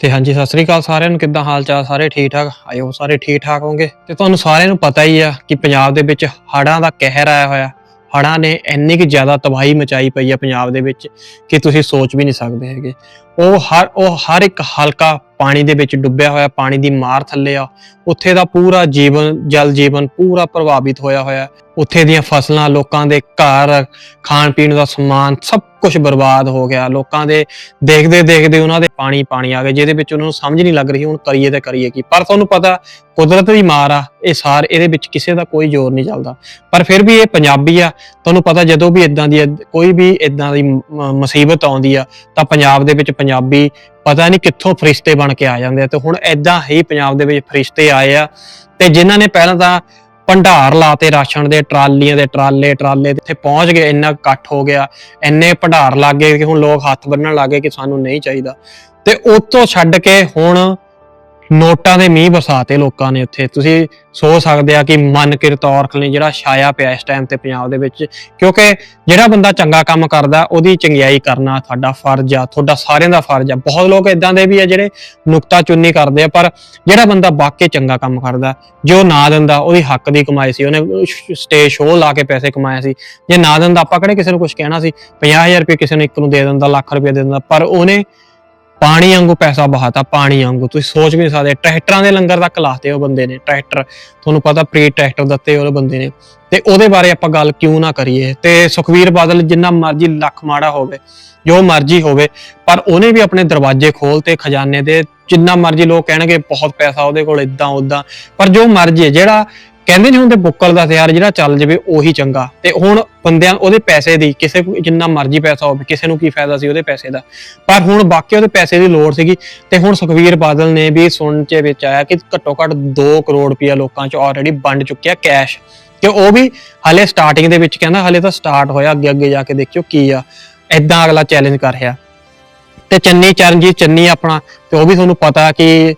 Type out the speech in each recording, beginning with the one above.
ਤੇ ਹਾਂਜੀ, ਸਤਿ ਸ੍ਰੀ ਅਕਾਲ ਸਾਰਿਆਂ ਨੂੰ। ਕਿੱਦਾਂ ਹਾਲ ਚਾਲ? ਸਾਰੇ ਠੀਕ ਠਾਕ? ਆਇਓ, ਸਾਰੇ ਠੀਕ ਠਾਕ ਹੋਗੇ ਤੇ ਤੁਹਾਨੂੰ ਸਾਰਿਆਂ ਨੂੰ ਪਤਾ ਹੀ ਆ ਕਿ ਪੰਜਾਬ ਦੇ ਵਿੱਚ ਹੜ੍ਹਾਂ ਦਾ ਕਹਿਰ ਆਇਆ ਹੋਇਆ। ਹੜ੍ਹਾਂ ਨੇ ਇੰਨੀ ਕਿ ਜ਼ਿਆਦਾ ਤਬਾਹੀ ਮਚਾਈ ਪਈ ਆ ਪੰਜਾਬ ਦੇ ਵਿੱਚ ਕਿ ਤੁਸੀਂ ਸੋਚ ਵੀ ਨਹੀਂ ਸਕਦੇ ਹੈਗੇ। ਉਹ ਹਰ ਉਹ ਹਰ ਇੱਕ ਹਲਕਾ ਪਾਣੀ ਦੇ ਵਿੱਚ ਡੁੱਬਿਆ ਹੋਇਆ, ਪਾਣੀ ਦੀ ਮਾਰ ਥੱਲੇ ਆ। ਉੱਥੇ ਦਾ ਪੂਰਾ ਜੀਵਨ, ਜਲ ਜੀਵਨ ਪੂਰਾ ਪ੍ਰਭਾਵਿਤ ਹੋਇਆ ਹੋਇਆ। ਉੱਥੇ ਦੀਆਂ ਫਸਲਾਂ, ਲੋਕਾਂ ਦੇ ਘਰ ਖਾਣ ਪੀਣ ਦਾ ਸਮਾਨ ਸਭ ਕੁਝ ਬਰਬਾਦ ਹੋ ਗਿਆ। ਲੋਕਾਂ ਦੇ ਦੇਖਦੇ ਦੇਖਦੇ ਉਹਨਾਂ ਦੇ ਪਾਣੀ ਪਾਣੀ ਆ ਗਏ, ਜਿਹਦੇ ਵਿੱਚ ਉਹਨਾਂ ਨੂੰ ਸਮਝ ਨਹੀਂ ਲੱਗ ਰਹੀ ਹੁਣ ਕਰੀਏ ਤੇ ਕਰੀਏ ਕੀ। ਪਰ ਤੁਹਾਨੂੰ ਪਤਾ, ਕੁਦਰਤ ਦੀ ਮਾਰ ਆ, ਇਹ ਸਾਰ ਇਹਦੇ ਵਿੱਚ ਕਿਸੇ ਦਾ ਕੋਈ ਜ਼ੋਰ ਨਹੀਂ ਚੱਲਦਾ। ਪਰ ਫਿਰ ਵੀ ਇਹ ਪੰਜਾਬੀ ਆ। ਤੁਹਾਨੂੰ ਪਤਾ ਜਦੋਂ ਵੀ ਇਦਾਂ ਦੀ ਕੋਈ ਵੀ ਇਦਾਂ ਦੀ ਮੁਸੀਬਤ ਆਉਂਦੀ ਆ, ਤਾਂ ਪੰਜਾਬ ਦੇ ਵਿੱਚ ਪੰਜਾਬੀ ਪਤਾ ਨਹੀਂ ਕਿੱਥੋਂ ਫਰਿਸ਼ਤੇ ਬਣ ਕੇ ਆ ਜਾਂਦੇ ਆ। ਤੇ ਹੁਣ ਇਦਾਂ ਹੀ ਪੰਜਾਬ ਦੇ ਵਿੱਚ ਫਰਿਸ਼ਤੇ ਆਏ ਆ। ਤੇ ਜਿਨ੍ਹਾਂ ਨੇ ਪਹਿਲਾਂ ਤਾਂ ਭੰਡਾਰ ਲਾਤੇ ਰਾਸ਼ਨ ਦੇ, ਟਰਾਲੀਆਂ ਦੇ, ਟਰਾਲੇ ਟਰਾਲੇ ਇੱਥੇ ਪਹੁੰਚ ਗਏ, ਇੰਨਾ ਇਕੱਠ ਹੋ ਗਿਆ, ਇੰਨੇ ਭੰਡਾਰ ਲੱਗ ਗਏ ਕਿ ਹੁਣ ਲੋਕ ਹੱਥ ਬੰਨਣ ਲੱਗ ਗਏ ਕਿ ਸਾਨੂੰ ਨਹੀਂ ਚਾਹੀਦਾ। ਤੇ ਉਹ ਛੱਡ ਕੇ ਹੁਣ ਨੋਟਾਂ ਦੇ ਮੀਂਹ ਵਸਾਤੇ ਲੋਕਾਂ ਨੇ ਉੱਥੇ। ਤੁਸੀਂ ਸੋਚ ਸਕਦੇ ਆ ਕਿ ਮਨ ਕਿਰਤ ਨੇ ਜਿਹੜਾ ਛਾਇਆ ਪਿਆ ਇਸ ਟਾਈਮ ਤੇ ਪੰਜਾਬ ਦੇ ਵਿੱਚ, ਕਿਉਂਕਿ ਜਿਹੜਾ ਬੰਦਾ ਚੰਗਾ ਕੰਮ ਕਰਦਾ, ਉਹਦੀ ਚੰਗਿਆਈ ਕਰਨਾ ਤੁਹਾਡਾ ਫਰਜ਼ ਆ, ਤੁਹਾਡਾ ਸਾਰਿਆਂ ਦਾ ਫਰਜ਼ ਆ। ਬਹੁਤ ਲੋਕ ਇਦਾਂ ਦੇ ਵੀ ਆ ਜਿਹੜੇ ਨੁਕਤਾ ਚੁੰਨੀ ਕਰਦੇ ਆ, ਪਰ ਜਿਹੜਾ ਬੰਦਾ ਵਾਕਈ ਚੰਗਾ ਕੰਮ ਕਰਦਾ, ਜੋ ਨਾ ਦਿੰਦਾ, ਉਹਦੀ ਹੱਕ ਦੀ ਕਮਾਈ ਸੀ। ਉਹਨੇ ਸਟੇਜ ਸ਼ੋਅ ਲਾ ਕੇ ਪੈਸੇ ਕਮਾਏ ਸੀ। ਜੇ ਨਾ ਦਿੰਦਾ, ਆਪਾਂ ਕਿਹੜੇ ਕਿਸੇ ਨੂੰ ਕੁਝ ਕਹਿਣਾ ਸੀ? 50000 ਰੁਪਏ ਕਿਸੇ ਨੂੰ ਇੱਕ ਨੂੰ ਦੇ ਦਿੰਦਾ, ਲੱਖ ਰੁਪਏ ਦੇ ਦਿੰਦਾ, ਪਰ ਉਹਨੇ ਪਾਣੀ ਵਾਂਗੂ ਪੈਸਾ ਬਹਾਤਾ, ਪਾਣੀ ਵਾਂਗੂ। ਤੁਸੀਂ ਸੋਚ ਵੀ ਨਹੀਂ ਸਕਦੇ, ਟਰੈਕਟਰਾਂ ਦੇ ਲੰਗਰ ਤੱਕ ਲਾਤੇ ਉਹ ਬੰਦੇ ਨੇ, ਟਰੈਕਟਰ। ਤੁਹਾਨੂੰ ਪਤਾ ਪ੍ਰੀ ਟਰੈਕਟਰ ਦਿੱਤੇ ਉਹ ਬੰਦੇ ਨੇ। ਤੇ ਉਹਦੇ ਬਾਰੇ ਆਪਾਂ ਗੱਲ ਕਿਉਂ ਨਾ ਕਰੀਏ? ਤੇ ਸੁਖਵੀਰ ਬਾਦਲ ਜਿੰਨਾ ਮਰਜ਼ੀ ਲੱਖ ਮਾੜਾ ਹੋਵੇ, ਜੋ ਮਰਜ਼ੀ ਹੋਵੇ, ਪਰ ਉਹਨੇ ਵੀ ਆਪਣੇ ਦਰਵਾਜ਼ੇ ਖੋਲ ਤੇ ਖਜ਼ਾਨੇ ਦੇ, ਜਿੰਨਾ ਮਰਜ਼ੀ ਲੋਕ ਕਹਿਣਗੇ, ਬਹੁਤ ਪੈਸਾ ਉਹਦੇ ਕੋਲ ਇਦਾਂ ਉਦਾਂ ਪਰ ਜੋ ਮਰਜ਼ੀ ਜਿਹੜਾ ਕਹਿੰਦੇ ਨਹੀਂ ਹੁੰਦੇ ਬੁੱਕਲ ਦਾ ਹਥਿਆਰ ਜਿਹੜਾ ਚੱਲ ਜਾਵੇ ਉਹੀ ਚੰਗਾ। ਤੇ ਹੁਣ ਬੰਦਿਆਂ ਉਹਦੇ ਪੈਸੇ ਦੀ, ਕਿਸੇ ਕੋਲ ਜਿੰਨਾ ਮਰਜ਼ੀ ਪੈਸਾ ਹੋਵੇ, ਕਿਸੇ ਨੂੰ ਕੀ ਫਾਇਦਾ ਸੀ ਉਹਦੇ ਪੈਸੇ ਦਾ। ਪਰ ਹੁਣ ਬਾਕੀ ਉਹਦੇ ਪੈਸੇ ਦੀ ਲੋੜ ਸੀਗੀ ਤੇ ਹੁਣ ਸੁਖਵੀਰ ਬਾਦਲ ਨੇ ਵੀ ਸੁਣ ਚ ਵਿੱਚ ਆਇਆ ਕਿ ਘੱਟੋ ਘੱਟ 2 ਕਰੋੜ ਰੁਪਇਆ ਲੋਕਾਂ ਚ ਆਲਰੇਡੀ ਵੰਡ ਚੁੱਕਿਆ ਕੈਸ਼ ਤੇ ਉਹ ਵੀ ਹਲੇ ਸਟਾਰਟਿੰਗ ਦੇ ਵਿੱਚ ਕਹਿੰਦਾ ਹਲੇ ਤਾਂ ਸਟਾਰਟ ਹੋਇਆ, ਅੱਗੇ ਅੱਗੇ ਜਾ ਕੇ ਦੇਖਿਓ ਕੀ ਆ। ਐਦਾਂ ਅਗਲਾ ਚੈਲੰਜ ਕਰ ਰਿਹਾ। ਤੇ ਚੰਨੀ ਚਰਨਜੀਤ, ਚੰਨੀ ਆਪਣਾ, ਤੇ ਉਹ ਵੀ ਤੁਹਾਨੂੰ ਪਤਾ ਕਿ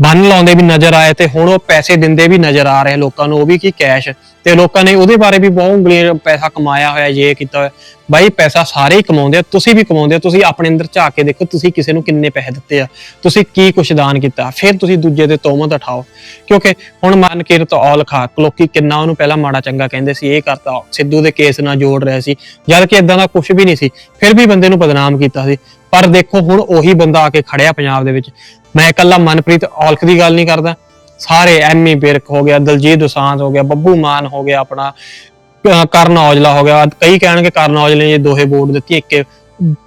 ਬੰਨ ਲਾਉਂਦੇ ਵੀ ਨਜ਼ਰ ਆਏ ਤੇ ਹੁਣ ਉਹ ਪੈਸੇ ਦਿੰਦੇ ਵੀ ਨਜ਼ਰ ਆ ਰਹੇ ਲੋਕਾਂ ਨੂੰ, ਉਹ ਵੀ ਕੀ ਕੈਸ਼ ਤੇ ਲੋਕਾਂ ਨੇ ਉਹਦੇ ਬਾਰੇ ਵੀ ਬਹੁਤ ਉਂਗਲੀਆਂ ਪੈਸਾ ਕਮਾਇਆ ਹੋਇਆ ਇਹ ਕੀਤਾ ਹੋਇਆ। ਬਾਈ, ਪੈਸਾ ਸਾਰੇ ਹੀ ਕਮਾਉਂਦੇ ਆ, ਤੁਸੀਂ ਵੀ ਕਮਾਉਂਦੇ ਆ ਤੁਸੀਂ ਆਪਣੇ ਅੰਦਰ ਝਾਕ ਕੇ ਦੇਖੋ, ਤੁਸੀਂ ਕਿਸੇ ਨੂੰ ਕਿੰਨੇ ਪੈਸੇ ਦਿੱਤੇ ਆ, ਤੁਸੀਂ ਕੀ ਕੁਛ ਦਾਨ ਕੀਤਾ, ਫਿਰ ਤੁਸੀਂ ਦੂਜੇ ਤੇ ਤੋਮਤ ਉਠਾਓ। ਕਿਉਂਕਿ ਹੁਣ ਮਨ ਕੀਰਤ ਔਲ ਖਾ ਲੋਕੀ ਕਿੰਨਾ ਉਹਨੂੰ ਪਹਿਲਾਂ ਮਾੜਾ ਚੰਗਾ ਕਹਿੰਦੇ ਸੀ, ਇਹ ਕਰਤਾ, ਸਿੱਧੂ ਦੇ ਕੇਸ ਨਾਲ ਜੋੜ ਰਿਹਾ ਸੀ, ਜਦ ਕਿ ਇਦਾਂ ਦਾ ਕੁਝ ਵੀ ਨਹੀਂ ਸੀ, ਫਿਰ ਵੀ ਬੰਦੇ ਨੂੰ ਬਦਨਾਮ ਕੀਤਾ ਸੀ। ਪਰ ਦੇਖੋ, ਹੁਣ ਉਹੀ ਬੰਦਾ ਆ ਕੇ ਖੜਿਆ ਪੰਜਾਬ ਦੇ ਵਿੱਚ ਮੈਂ ਇਕੱਲਾ ਮਨਪ੍ਰੀਤ ਔਲਖ ਦੀ ਗੱਲ ਨਹੀਂ ਕਰਦਾ। ਸਾਰੇ ਐਮੀ ਬਿਰਕ ਹੋ ਗਿਆ, ਦਲਜੀਤ ਦੋਸਾਂਝ ਹੋ ਗਿਆ, ਬੱਬੂ ਮਾਨ ਹੋ ਗਿਆ ਆਪਣਾ ਕਰਨ ਔਜਲਾ ਹੋ ਗਿਆ। ਕਈ ਕਹਿਣਗੇ ਕਰਨ ਔਜਲੇ ਨੇ ਦੋਹੇ ਵੋਟ ਦਿੱਤੀ, ਇੱਕ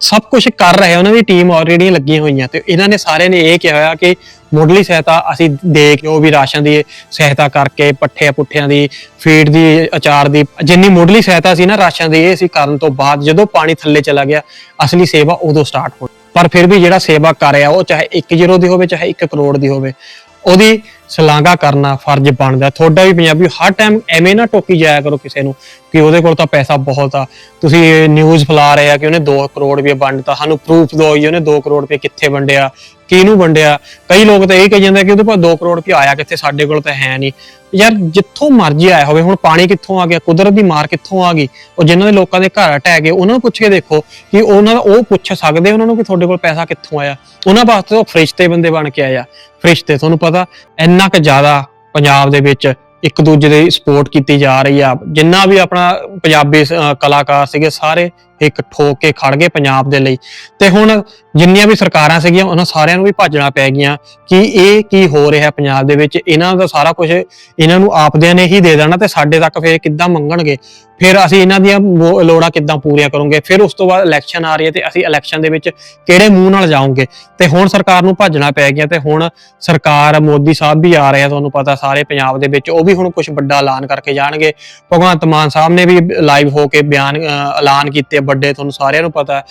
ਸਭ ਕੁਝ ਕਰ ਰਹੇ ਉਹਨਾਂ ਦੀ ਟੀਮ ਆਲਰੇਡੀ ਲੱਗੀਆਂ ਹੋਈਆਂ ਤੇ ਇਹਨਾਂ ਨੇ ਸਾਰਿਆਂ ਨੇ ਇਹ ਕਿਹਾ ਹੋਇਆ ਕਿ ਮੁੱਢਲੀ ਸਹਾਇਤਾ ਅਸੀਂ ਦੇ ਕੇ, ਉਹ ਵੀ ਰਾਸ਼ਨ ਦੀ ਸਹਾਇਤਾ ਕਰਕੇ ਪੱਠੇ ਪੁੱਠਿਆਂ ਦੀ ਫੀਡ ਦੀ, ਅਚਾਰ ਦੀ, ਜਿੰਨੀ ਮੁੱਢਲੀ ਸਹਾਇਤਾ ਸੀ ਨਾ ਰਾਸ਼ਨ ਦੀ, ਇਹ ਸੀ ਕਰਨ ਤੋਂ ਬਾਅਦ ਜਦੋਂ ਪਾਣੀ ਥੱਲੇ ਚਲਾ ਗਿਆ, ਅਸਲੀ ਸੇਵਾ ਉਦੋਂ ਸਟਾਰਟ ਹੋਈ ਪਰ ਫਿਰ ਵੀ ਜਿਹੜਾ ਸੇਵਾ ਕਰ ਰਿਹਾ, ਉਹ ਚਾਹੇ 1 ਜ਼ੀਰੋ ਦੀ ਹੋਵੇ, ਚਾਹੇ 1 ਕਰੋੜ ਦੀ ਹੋਵੇ, ਉਹਦੀ ਸ਼ਲਾਘਾ ਕਰਨਾ ਫਰਜ਼ ਬਣਦਾ। ਤੁਹਾਡਾ ਵੀ ਪੰਜਾਬੀ ਹਰ ਟਾਈਮ ਐਵੇਂ ਨਾ ਟੋਕੀ ਜਾਇਆ ਕਰੋ ਕਿਸੇ ਨੂੰ ਕਿ ਉਹਦੇ ਕੋਲ ਤਾਂ ਪੈਸਾ ਬਹੁਤ ਆ। ਤੁਸੀਂ ਨਿਊਜ਼ ਫਲਾ ਰਹੇ ਆ ਕਿ ਉਹਨੇ 2 ਕਰੋੜ ਰੁਪਏ ਵੰਡਤਾ। ਸਾਨੂੰ ਪ੍ਰੂਫ ਦਿਓ ਜੀ, ਉਹਨੇ 2 ਕਰੋੜ ਰੁਪਏ ਕਿੱਥੇ ਵੰਡਿਆ? ਕਿਹਨੂੰ ਵੰਡਿਆ? ਕਈ ਲੋਕ ਤਾਂ ਇਹ ਕਹੀ ਜਾਂਦੇ ਕਿ ਉਹਦੇ ਕੋਲ 2 ਕਰੋੜ ਰੁਪਏ ਆਇਆ, ਕਿੱਥੇ ਸਾਡੇ ਕੋਲ ਤਾਂ ਹੈ ਨਹੀਂ। ਯਾਰ, ਜਿੱਥੋਂ ਮਰਜ਼ੀ ਆਇਆ ਹੋਵੇ, ਹੁਣ ਪਾਣੀ ਕਿੱਥੋਂ ਆ ਗਿਆ, ਕੁਦਰਤ ਦੀ ਮਾਰ ਕਿੱਥੋਂ ਆ ਗਈ? ਉਹ ਜਿਨ੍ਹਾਂ ਦੇ ਲੋਕਾਂ ਦੇ ਘਰ ਟਹਿ ਗਏ, ਉਹਨਾਂ ਨੂੰ ਪੁੱਛ ਕੇ ਦੇਖੋ ਕਿ ਉਹਨਾਂ ਦਾ ਉਹ ਪੁੱਛ ਸਕਦੇ ਉਹਨਾਂ ਨੂੰ ਕਿ ਤੁਹਾਡੇ ਕੋਲ ਪੈਸਾ ਕਿੱਥੋਂ ਆਇਆ? ਉਹਨਾਂ ਵਾਸਤੇ ਉਹ ਫਰਿਸ਼ਤੇ ਬੰਦੇ ਬਣ ਕੇ ਆਇਆ ਫਰਿਸ਼ਤੇ ਤੁਹਾਨੂੰ ਪਤਾ, ਇੰਨਾ ਕੁ ਜ਼ਿਆਦਾ ਪੰਜਾਬ ਦੇ ਵਿੱਚ ਇੱਕ ਦੂਜੇ ਦੀ ਸਪੋਰਟ ਕੀਤੀ ਜਾ ਰਹੀ ਆ। ਜਿੰਨਾ ਵੀ ਆਪਣਾ ਪੰਜਾਬੀ ਕਲਾਕਾਰ ਸੀਗੇ, ਸਾਰੇ ਇੱਕ ਠੋਕ ਕੇ ਖੜ ਗਏ ਪੰਜਾਬ ਦੇ ਲਈ। ਤੇ ਹੁਣ ਜਿੰਨੀਆਂ ਵੀ ਸਰਕਾਰਾਂ ਸੀਗੀਆਂ, ਉਹਨਾਂ ਸਾਰਿਆਂ ਨੂੰ ਵੀ ਭੱਜਣਾ ਪੈ ਗਈਆਂ ਕਿ ਇਹ ਕੀ ਹੋ ਰਿਹਾ ਪੰਜਾਬ ਦੇ ਵਿੱਚ। ਇਹਨਾਂ ਦਾ ਸਾਰਾ ਕੁਝ ਇਹਨਾਂ ਨੂੰ ਆਪਦਿਆਂ ਨੇ ਹੀ ਦੇ ਦੇਣਾ ਤੇ ਸਾਡੇ ਤੱਕ ਫੇਰ ਕਿੱਦਾਂ ਮੰਗਣਗੇ? ਫਿਰ ਅਸੀਂ ਇਹਨਾਂ ਦੀਆਂ ਲੋੜਾਂ ਕਿੱਦਾਂ ਪੂਰੀਆਂ ਕਰੋਗੇ? ਫਿਰ ਉਸ ਤੋਂ ਬਾਅਦ ਇਲੈਕਸ਼ਨ ਆ ਰਹੀ ਹੈ ਤੇ ਅਸੀਂ ਇਲੈਕਸ਼ਨ ਦੇ ਵਿੱਚ ਕਿਹੜੇ ਮੂੰਹ ਨਾਲ ਜਾਵਾਂਗੇ ਤੇ ਹੁਣ ਸਰਕਾਰ ਨੂੰ ਭੱਜਣਾ ਪੈ ਗਿਆ ਤੇ ਹੁਣ ਸਰਕਾਰ ਮੋਦੀ ਸਾਹਿਬ ਵੀ ਆ ਰਹੇ ਆ, ਤੁਹਾਨੂੰ ਪਤਾ ਸਾਰੇ ਪੰਜਾਬ ਦੇ ਵਿੱਚ। ਉਹ ਵੀ ਹੁਣ ਕੁਝ ਵੱਡਾ ਐਲਾਨ ਕਰਕੇ ਜਾਣਗੇ। ਭਗਵੰਤ ਮਾਨ ਸਾਹਿਬ ਨੇ ਵੀ ਲਾਈਵ ਹੋ ਕੇ ਬਿਆਨ ਐਲਾਨ ਕੀਤੇ ਵੱਡੇ ਤੁਹਾਨੂੰ ਸਾਰਿਆਂ ਨੂੰ ਪਤਾ ਹੈ।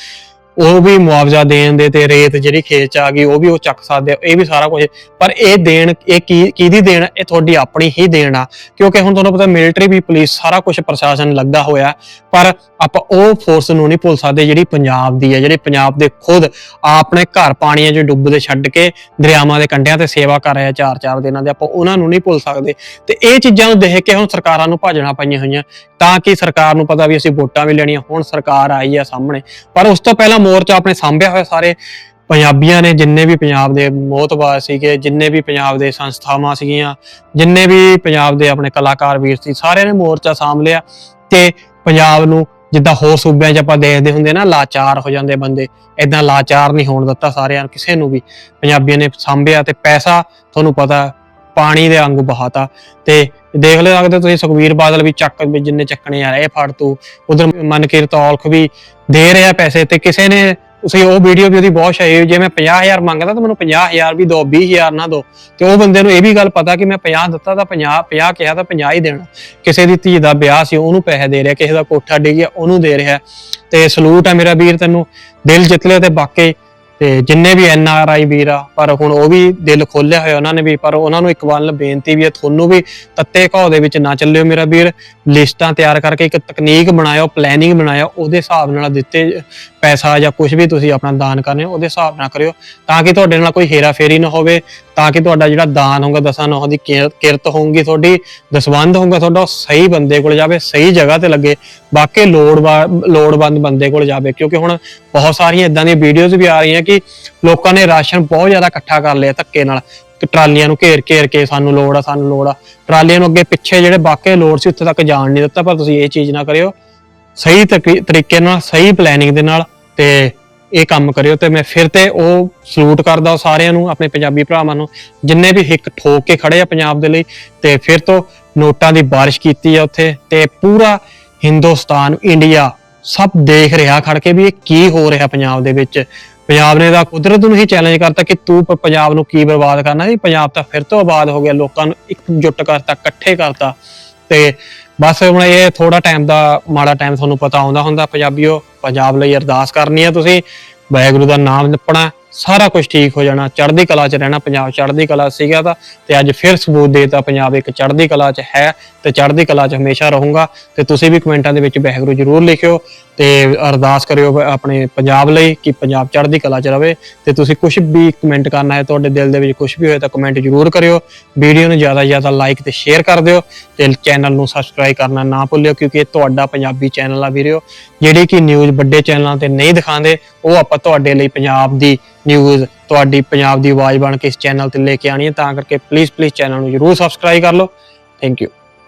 ਉਹ ਵੀ ਮੁਆਵਜ਼ਾ ਦੇਣ ਦੇ ਤੇ ਰੇਤ ਜਿਹੜੀ ਖੇਤ ਚ ਆ ਗਈ, ਉਹ ਵੀ ਉਹ ਚੱਕ ਸਕਦੇ ਆ, ਇਹ ਵੀ ਸਾਰਾ ਕੁਝ ਪਰ ਇਹ ਦੇਣ, ਇਹ ਕੀ, ਕਿਹਦੀ ਦੇਣ ਇਹ ਤੁਹਾਡੀ ਆਪਣੀ ਹੀ ਦੇਣ ਆ। ਕਿਉਂਕਿ ਹੁਣ ਤੁਹਾਨੂੰ ਪਤਾ ਮਿਲਟਰੀ ਵੀ ਪੁਲਿਸ ਸਾਰਾ ਕੁਝ ਪ੍ਰਸ਼ਾਸਨ ਲੱਗਾ ਹੋਇਆ। ਪਰ ਆਪਾਂ ਉਹ ਫੋਰਸ ਨੂੰ ਨਹੀਂ ਭੁੱਲ ਸਕਦੇ ਜਿਹੜੀ ਪੰਜਾਬ ਦੀ ਹੈ ਜਿਹੜੇ ਪੰਜਾਬ ਦੇ ਖੁਦ ਆਪਣੇ ਘਰ ਪਾਣੀਆਂ 'ਚ ਡੁੱਬਦੇ ਛੱਡ ਕੇ ਦਰਿਆਵਾਂ ਦੇ ਕੰਢਿਆਂ ਤੇ ਸੇਵਾ ਕਰ ਰਹੇ ਆ ਚਾਰ ਚਾਰ ਦਿਨਾਂ ਦੇ, ਆਪਾਂ ਉਹਨਾਂ ਨੂੰ ਨਹੀਂ ਭੁੱਲ ਸਕਦੇ। ਤੇ ਇਹ ਚੀਜ਼ਾਂ ਨੂੰ ਦੇਖ ਕੇ ਹੁਣ ਸਰਕਾਰਾਂ ਨੂੰ ਭਾਜਣਾ ਪਈਆਂ ਹੋਈਆਂ। ਤਾਂ ਕਿ ਸਰਕਾਰ ਨੂੰ ਪਤਾ ਵੀ ਅਸੀਂ ਵੋਟਾਂ ਵੀ ਲੈਣੀਆਂ, ਹੁਣ ਸਰਕਾਰ ਆਈ ਆ ਸਾਹਮਣੇ। ਪਰ ਉਸ ਤੋਂ ਪਹਿਲਾਂ ਮੋਰਚਾ ਆਪਣੇ ਸਾਂਭਿਆ ਹੋਇਆ ਸਾਰੇ ਪੰਜਾਬੀਆਂ ਨੇ, ਜਿੰਨੇ ਵੀ ਪੰਜਾਬ ਦੇ ਮੋਹਤਬਾਰ ਸੀਗੇ, ਜਿੰਨੇ ਵੀ ਪੰਜਾਬ ਦੇ ਸੰਸਥਾਵਾਂ ਸੀਗੀਆਂ, ਜਿੰਨੇ ਵੀ ਪੰਜਾਬ ਦੇ ਆਪਣੇ ਕਲਾਕਾਰ ਵੀਰ ਸੀ, ਸਾਰਿਆਂ ਨੇ ਮੋਰਚਾ ਸਾਂਭ ਲਿਆ ਤੇ ਪੰਜਾਬ ਨੂੰ ਜਿੱਦਾਂ ਹੋਰ ਸੂਬਿਆਂ 'ਚ ਆਪਾਂ ਦੇਖਦੇ ਹੁੰਦੇ ਨਾ, ਲਾਚਾਰ ਹੋ ਜਾਂਦੇ ਬੰਦੇ ਇਦਾਂ ਲਾਚਾਰ ਨਹੀਂ ਹੋਣ ਦਿੱਤਾ ਸਾਰਿਆਂ ਨੂੰ, ਕਿਸੇ ਨੂੰ ਵੀ। ਪੰਜਾਬੀਆਂ ਨੇ ਸਾਂਭਿਆ ਤੇ ਪੈਸਾ, ਤੁਹਾਨੂੰ ਪਤਾ ਪਾਣੀ ਦੇ ਵਾਂਗੂ ਬਹਾਤਾ। ਤੇ ਦੇਖ ਲਿਓ ਸਕਦੇ ਤੁਸੀਂ ਸੁਖਵੀਰ ਬਾਦਲ ਵੀ ਚੱਕ ਵੀ ਜਿੰਨੇ ਚੱਕਣੇ ਆ ਇਹ ਫੜ ਤੂੰ, ਉਧਰ ਮਨਕੀਰਤ ਔਲਖ ਵੀ ਦੇ ਰਿਹਾ ਪੈਸੇ ਤੇ ਕਿਸੇ ਨੇ, ਤੁਸੀਂ ਉਹ ਵੀਡੀਓ ਵੀ ਉਹਦੀ ਬਹੁਤ ਸ਼ਾਇਰ ਜੇ ਮੈਂ 50000 ਮੰਗਦਾ ਤਾਂ ਮੈਨੂੰ 50000 ਵੀ ਦੋ 20000 ਨਾ ਦੋ। ਤੇ ਉਹ ਬੰਦੇ ਨੂੰ ਇਹ ਵੀ ਗੱਲ ਪਤਾ ਕਿ ਮੈਂ 50 ਦਿੱਤਾ ਤਾਂ 50 50 ਕਿਹਾ ਤਾਂ 50 ਹੀ ਦੇਣਾ। ਕਿਸੇ ਦੀ ਧੀ ਦਾ ਵਿਆਹ ਸੀ, ਉਹਨੂੰ ਪੈਸੇ ਦੇ ਰਿਹਾ, ਕਿਸੇ ਦਾ ਕੋਠਾ ਡਿੱਗਿਆ ਉਹਨੂੰ ਦੇ ਰਿਹਾ। ਤੇ ਸਲੂਟ ਆ ਮੇਰਾ ਵੀਰ ਤੈਨੂੰ, ਦਿਲ ਜਿੱਤ ਲਿਆ ਤੇ ਬਾਕੀ ਤੇ ਜਿੰਨੇ ਵੀ ਐਨ ਆਰ ਆਈ ਵੀਰ ਆ, ਪਰ ਹੁਣ ਉਹ ਵੀ ਦਿਲ ਖੋਲਿਆ ਹੋਇਆ ਉਹਨਾਂ ਨੇ ਵੀ, ਪਰ ਉਹਨਾਂ ਨੂੰ ਇੱਕ ਵਾਰ ਬੇਨਤੀ ਵੀ ਹੈ, ਤੁਹਾਨੂੰ ਵੀ ਤੱਤੇ ਘਾਉ ਦੇ ਵਿੱਚ ਨਾ ਚੱਲਿਓ ਮੇਰਾ ਵੀਰ। ਲਿਸਟਾਂ ਤਿਆਰ ਕਰਕੇ ਇੱਕ ਤਕਨੀਕ ਬਣਾਇਓ ਪਲੈਨਿੰਗ ਬਣਾਇਓ, ਉਹਦੇ ਹਿਸਾਬ ਨਾਲ ਦਿੱਤੇ ਪੈਸਾ ਜਾਂ ਕੁਝ ਵੀ ਤੁਸੀਂ ਆਪਣਾ ਦਾਨ ਕਰਨੇ ਹੋ ਉਹਦੇ ਹਿਸਾਬ ਨਾਲ ਕਰਿਓ, ਤਾਂ ਕਿ ਤੁਹਾਡੇ ਨਾਲ ਕੋਈ ਹੇਰਾ ਫੇਰੀ ਨਾ ਹੋਵੇ। ਤਾਂ ਕਿ ਤੁਹਾਡਾ ਜਿਹੜਾ ਦਾਨ ਹੋਊਗਾ, ਦਸਾਂ ਨੌਹਾਂ ਦੀ ਕਿਰ- ਕਿਰਤ ਹੋਊਗੀ, ਤੁਹਾਡੀ ਦਸਵੰਧ ਹੋਊਗਾ, ਤੁਹਾਡਾ ਉਹ ਸਹੀ ਬੰਦੇ ਕੋਲ ਜਾਵੇ, ਸਹੀ ਜਗ੍ਹਾ ਤੇ ਲੱਗੇ, ਬਾਕੀ ਲੋੜਵਾ- ਲੋੜਵੰਦ ਬੰਦੇ ਕੋਲ ਜਾਵੇ। ਕਿਉਂਕਿ ਹੁਣ ਬਹੁਤ ਸਾਰੀਆਂ ਇਦਾਂ ਦੀਆਂ ਵੀਡੀਓਜ਼ ਵੀ ਆ ਰਹੀਆਂ ਕਿ ਲੋਕਾਂ ਨੇ ਰਾਸ਼ਨ ਬਹੁਤ ਜ਼ਿਆਦਾ ਇਕੱਠਾ ਕਰ ਲਿਆ ਧੱਕੇ ਨਾਲ। ਕਿ ਟਰਾਲੀਆਂ ਨੂੰ ਘੇਰ ਘੇਰ ਕੇ ਸਾਨੂੰ ਲੋੜ ਆ, ਸਾਨੂੰ ਲੋੜ ਆ। ਟਰਾਲੀਆਂ ਨੂੰ ਅੱਗੇ ਪਿੱਛੇ ਜਿਹੜੇ ਬਾਕੀ ਲੋੜ ਸੀ, ਉੱਥੇ ਤੱਕ ਜਾਣ ਨਹੀਂ ਦਿੱਤਾ, ਪਰ ਤੁਸੀਂ ਇਹ ਚੀਜ਼ ਨਾ ਕਰਿਓ। ਸਹੀ ਤਰੀ- ਤਰੀਕੇ ਨਾਲ, ਸਹੀ ਪਲੈਨਿੰਗ ਦੇ ਨਾਲ ਤੇ ਇਹ ਕੰਮ ਕਰਿਓ ਤੇ ਮੈਂ ਫਿਰ ਤੇ ਉਹ ਸਲੂਟ ਕਰਦਾ ਸਾਰਿਆਂ ਨੂੰ, ਆਪਣੇ ਪੰਜਾਬੀ ਭਰਾਵਾਂ ਨੂੰ, ਜਿੰਨੇ ਵੀ ਹਿੱਕ ਠੋਕ ਕੇ ਖੜੇ ਆ ਪੰਜਾਬ ਦੇ ਲਈ, ਤੇ ਫਿਰ ਤੋਂ ਨੋਟਾਂ ਦੀ ਬਾਰਿਸ਼ ਕੀਤੀ ਆ ਉੱਥੇ, ਤੇ ਪੂਰਾ ਹਿੰਦੁਸਤਾਨ, ਇੰਡੀਆ ਸਭ ਦੇਖ ਰਿਹਾ ਖੜ ਕੇ ਵੀ ਇਹ ਕੀ ਹੋ ਰਿਹਾ ਪੰਜਾਬ ਦੇ ਵਿੱਚ। ਪੰਜਾਬ ਨੇ ਤਾਂ ਕੁਦਰਤ ਨੂੰ ਹੀ ਚੈਲੰਜ ਕਰਤਾ ਕਿ ਤੂੰ ਪ- ਪੰਜਾਬ ਨੂੰ ਕੀ ਬਰਬਾਦ ਕਰਨਾ ਸੀ ਪੰਜਾਬ ਤਾਂ ਫਿਰ ਤੋਂ ਆਬਾਦ ਹੋ ਗਿਆ, ਲੋਕਾਂ ਨੂੰ ਇਕਜੁੱਟ ਕਰਤਾ, ਇਕੱਠੇ ਕਰਤਾ। ਤੇ ਬਸ ਹੁਣ ਇਹ ਥੋੜਾ ਟਾਈਮ ਦਾ, ਮਾੜਾ ਟਾਈਮ ਤੁਹਾਨੂੰ ਪਤਾ ਆਉਂਦਾ ਹੁੰਦਾ, ਪੰਜਾਬੀਓ, ਪੰਜਾਬ ਲਈ ਅਰਦਾਸ ਕਰਨੀ ਹੈ ਤੁਸੀਂ, ਵਾਹਿਗੁਰੂ ਦਾ ਨਾਮ ਜਪਣਾ ਸਾਰਾ ਕੁਝ ਠੀਕ ਹੋ ਜਾਣਾ, ਚੜ੍ਹਦੀ ਕਲਾ 'ਚ ਰਹਿਣਾ, ਪੰਜਾਬ ਚੜ੍ਹਦੀ ਕਲਾ ਸੀਗਾ ਤਾਂ, ਤੇ ਅੱਜ ਫਿਰ ਸਬੂਤ ਦੇਤਾ, ਪੰਜਾਬ ਇੱਕ ਚੜ੍ਹਦੀ ਕਲਾ 'ਚ ਹੈ, ਤੇ ਚੜ੍ਹਦੀ ਕਲਾ 'ਚ ਹਮੇਸ਼ਾ ਰਹੂੰਗਾ, ਤੇ ਤੁਸੀਂ ਵੀ ਕਮੈਂਟਾਂ ਦੇ ਵਿੱਚ ਵਾਹਿਗੁਰੂ ਜ਼ਰੂਰ ਲਿਖਿਓ, ਤੇ ਅਰਦਾਸ ਕਰਿਓ ਆਪਣੇ ਪੰਜਾਬ ਲਈ ਕਿ ਪੰਜਾਬ ਚੜ੍ਹਦੀ ਕਲਾ 'ਚ ਰਵੇ, ਤੇ ਤੁਸੀਂ ਕੁਝ ਵੀ ਕਮੈਂਟ ਕਰਨਾ ਹੈ, ਤੁਹਾਡੇ ਦਿਲ ਦੇ ਵਿੱਚ ਕੁਝ ਵੀ ਹੋਏ ਤਾਂ ਕਮੈਂਟ ਜ਼ਰੂਰ ਕਰਿਓ, ਵੀਡੀਓ ਨੂੰ ਜ਼ਿਆਦਾ ਜ਼ਿਆਦਾ ਲਾਈਕ ਤੇ ਸ਼ੇਅਰ ਕਰ ਦਿਓ, ਤੇ ਚੈਨਲ ਨੂੰ ਸਬਸਕ੍ਰਾਈਬ ਕਰਨਾ ਨਾ ਭੁੱਲਿਓ, ਕਿਉਂਕਿ ਇਹ ਤੁਹਾਡਾ ਪੰਜਾਬੀ ਚੈਨਲ ਆ ਵੀਰਿਓ, ਜਿਹੜੀ ਕਿ ਨਿਊਜ਼ ਵੱਡੇ ਚੈਨਲਾਂ ਤੇ ਨਹੀਂ ਦਿਖਾਉਂਦੇ, ਉਹ ਆਪਾਂ ਤੁਹਾਡੇ ਲਈ ਪੰਜਾਬ ਦੀ ਨਿਊਜ਼ ਤੁਹਾਡੀ ਪੰਜਾਬ ਦੀ ਆਵਾਜ਼ ਬਣ ਕੇ ਇਸ ਚੈਨਲ ਤੇ ਲੈ ਕੇ ਆਣੀ ਹੈ, ਤਾਂ ਕਰਕੇ ਪਲੀਜ਼ ਪਲੀਜ਼ ਚੈਨਲ ਨੂੰ ਜ਼ਰੂਰ ਸਬਸਕ੍ਰਾਈਬ ਕਰ ਲਓ। Thank you